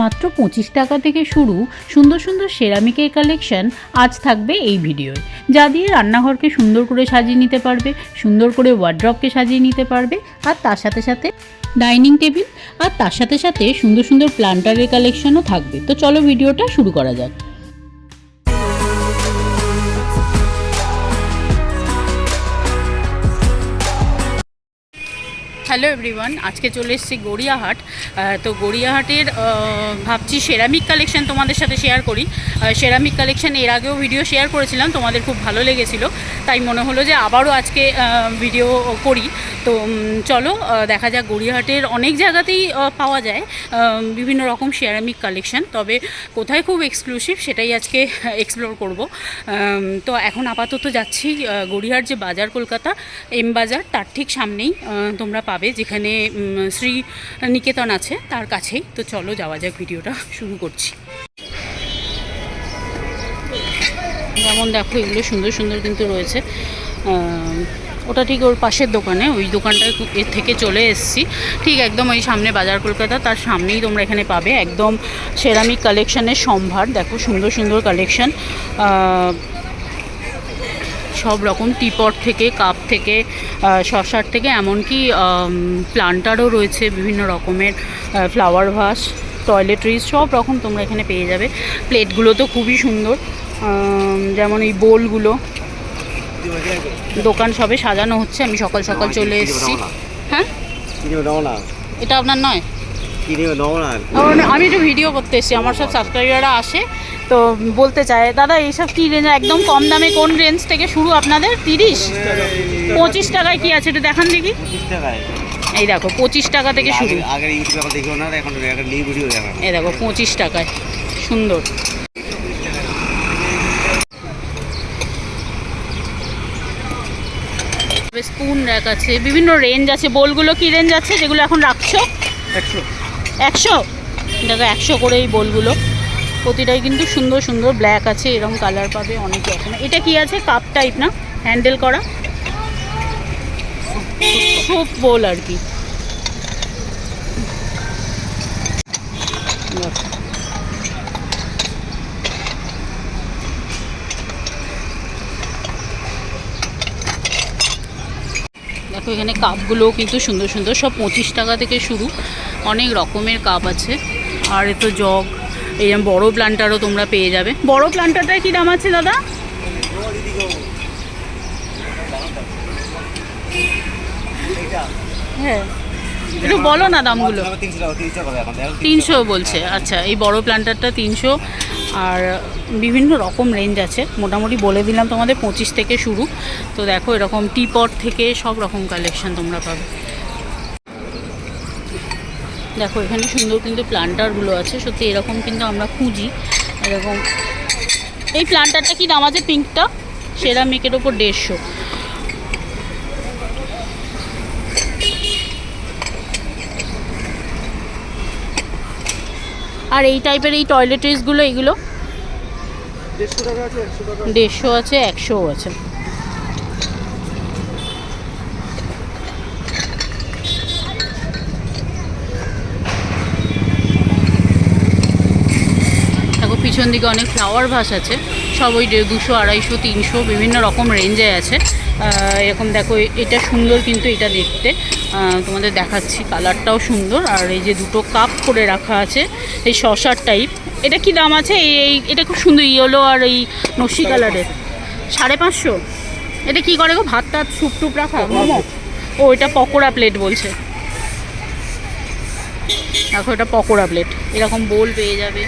মাত্র পঁচিশ টাকা থেকে শুরু সুন্দর সুন্দর সেরামিকের কালেকশন আজ থাকবে এই ভিডিওয়। যা দিয়ে রান্নাঘরকে সুন্দর করে সাজিয়ে নিতে পারবে, সুন্দর করে ওয়ার্ড্রপকে সাজিয়ে নিতে পারবে, আর তার সাথে সাথে ডাইনিং টেবিল আর তার সাথে সাথে সুন্দর সুন্দর প্লান্টারের কালেকশনও থাকবে। তো চলো ভিডিওটা শুরু করা যাক। হ্যালো এভরিওয়ান, আজকে চলে এসেছি গড়িয়াহাট। তো গড়িয়াহাটের ভাবছি সেরামিক কালেকশন তোমাদের সাথে শেয়ার করি। সেরামিক কালেকশন এর আগেও ভিডিও শেয়ার করেছিলাম, তোমাদের খুব ভালো লেগেছিল। তাই মনে হলো যে আবারও আজকে ভিডিও করি। তো চলো দেখা যাক গড়িয়াহাটের অনেক জায়গাতেই পাওয়া যায় বিভিন্ন রকম সেরামিক কালেকশন তবে কোথায় খুব এক্সক্লুসিভ সেটাই আজকে এক্সপ্লোর করব। তো এখন আপাতত যাচ্ছি গড়িয়াহাট যে বাজার কলকাতা, এম বাজার, তার ঠিক সামনেই তোমরা পাবে, যেখানে শ্রী নিকেতন আছে, তার কাছেই। তো চলো, যাওয়া যাক, ভিডিওটা শুরু করছি। যেমন দেখো, এগুলো সুন্দর সুন্দর কিন্তু রয়েছে। ওটা ঠিক ওর পাশের দোকানে, ওই দোকানটা এর থেকে চলে এসেছি। ঠিক একদম ওই সামনে বাজার কলকাতা, তার সামনেই তোমরা এখানে পাবে একদম সেরামিক কালেকশনের সম্ভার। দেখো, সুন্দর সুন্দর কালেকশন সব রকম টিপট থেকে, কাপ থেকে শশার থেকে, এমনকি প্লান্টারও রয়েছে বিভিন্ন রকমের ফ্লাওয়ার ভাস টয়লেট্রিজ সব রকম তোমরা এখানে পেয়ে যাবে। প্লেটগুলো তো খুবই সুন্দর। যেমন এই বোলগুলো দোকান সবে সাজানো হচ্ছে আমি সকাল সকাল চলে এসেছি। হ্যাঁ? এটা আপনার নয়? আমি একটু ভিডিও করতে এসেছি আমার সব সাবস্ক্রাইবাররা আসে তো বলতে চায় দাদা এইসব কী রেঞ্জ একদম কম দামে কোন রেঞ্জ থেকে শুরু আপনাদের? তিরিশ? পঁচিশ টাকায় কি আছে? একটু দেখান দেখি। এই দেখো পঁচিশ টাকা থেকে শুরু। আগে- ইউটিউবে এখন না এখন নিউ ভিডিও এই দেখো পঁচিশ টাকায়। সুন্দর। স্পুন র্যাক আছে বিভিন্ন রেঞ্জ আছে। বোলগুলো কি রেঞ্জ আছে যেগুলো এখন রাখছো? একশো। একশো? দেখো একশো করে এই বোলগুলো। প্রতিটাই কিন্তু সুন্দর সুন্দর ব্ল্যাক আছে এরকম কালার পাবে অনেক রকম এটা কি আছে? কাপ টাইপ না? হ্যান্ডেল করা? সুপ বোল আর কি। দেখো। এখানে কাপগুলোও কিন্তু সুন্দর সুন্দর সব পঁচিশ টাকা থেকে শুরু অনেক রকমের কাপ আছে আর এ তো জগ এইরকম বড় প্লান্টারও তোমরা পেয়ে যাবে বড় প্লান্টারটার কি দাম আছে দাদা হ্যাঁ একটু বলো না দামগুলো তিনশো বলছে আচ্ছা এই বড় প্লান্টারটা তিনশো আর বিভিন্ন রকম রেঞ্জ আছে। মোটামুটি বলে দিলাম তোমাদের পঁচিশ থেকে শুরু। তো দেখো এরকম টিপট থেকে সব রকম কালেকশান তোমরা পাবে। দেখো এখানে সুন্দর কিন্তু প্লান্টারগুলো আছে। সত্যি এরকম কিন্তু আমরা খুঁজি। এরকম এই প্লান্টারটা কি দাম আছে পিঙ্কটা সেরামিকের ওপর দেড়শো। আর এই টাইপের এই টয়লেট্রিজগুলো এগুলো? দেড়শো আছে একশো আছে। পিছন দিকে অনেক ফ্লাওয়ার ভাস আছে। সব ওই দুশো আড়াইশো তিনশো বিভিন্ন রকম রেঞ্জে আছে। এরকম দেখো এটা সুন্দর কিন্তু এটা দেখতে। তোমাদের দেখাচ্ছি কালারটাও সুন্দর। আর এই যে দুটো কাপ করে রাখা আছে এই শশার টাইপ এটা কি দাম আছে? এই এটা খুব সুন্দর ইয়েলো আর এই নস্যি কালারের সাড়ে পাঁচশো? এটা কি করে গো? ভাত টাত স্যুপ টুপ রাখা? মোমো ও এটা পকোড়া প্লেট বলছে। দেখো এটা পকোড়া প্লেট এরকম বোল পেয়ে যাবে।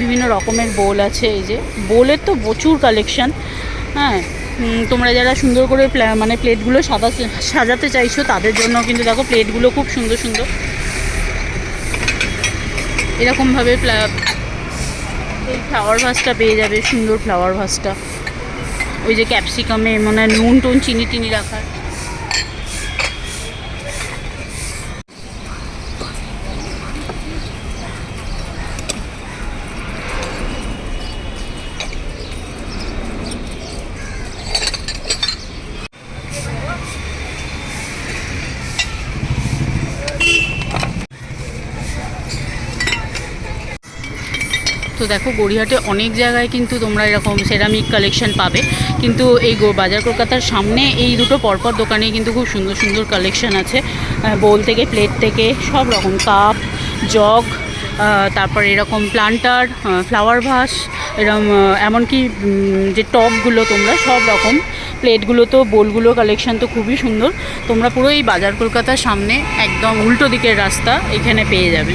বিভিন্ন রকমের বোল আছে, এই যে। বোলের তো প্রচুর কালেকশন হ্যাঁ তোমরা যারা সুন্দর করে মানে প্লেটগুলো সাজাতে সাজাতে চাইছো, তাদের জন্য কিন্তু দেখো প্লেটগুলো খুব সুন্দর সুন্দর। এরকমভাবে এই ফ্লাওয়ার ভাসটা পেয়ে যাবে, সুন্দর ফ্লাওয়ার ভাসটা ওই যে ক্যাপসিকামে মানে নুন টুন চিনি টিনি রাখার। তো দেখো গড়িয়াহাটে অনেক জায়গায় কিন্তু তোমরা এরকম সেরামিক কালেকশন পাবে। কিন্তু এই বাজার কলকাতার সামনে এই দুটো পরপর দোকানে কিন্তু খুব সুন্দর সুন্দর কালেকশন আছে। বোল থেকে প্লেট থেকে, সব রকম কাপ জগ তারপর এরকম প্লান্টার ফ্লাওয়ার ভাস এরকম এমনকি যে টপগুলো তোমরা, সব রকম প্লেটগুলো তো বোলগুলো কালেকশন তো খুবই সুন্দর। তোমরা পুরো এই বাজার কলকাতার সামনে একদম উল্টো দিকের রাস্তা এখানে পেয়ে যাবে।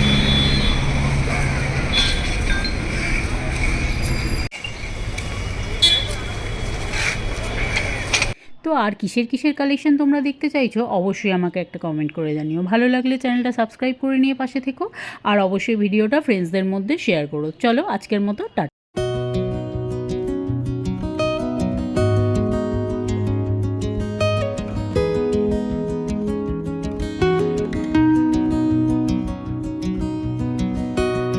তো আর কিসের কিসের কালেকশন তোমরা দেখতে চাইছো, অবশ্যই আমাকে একটা কমেন্ট করে জানিও। ভালো লাগলে চ্যানেলটা সাবস্ক্রাইব করে নিয়ে পাশে থেকো, আর অবশ্যই ভিডিওটা ফ্রেন্ডসদের মধ্যে শেয়ার করো। চলো আজকের মতো টাটা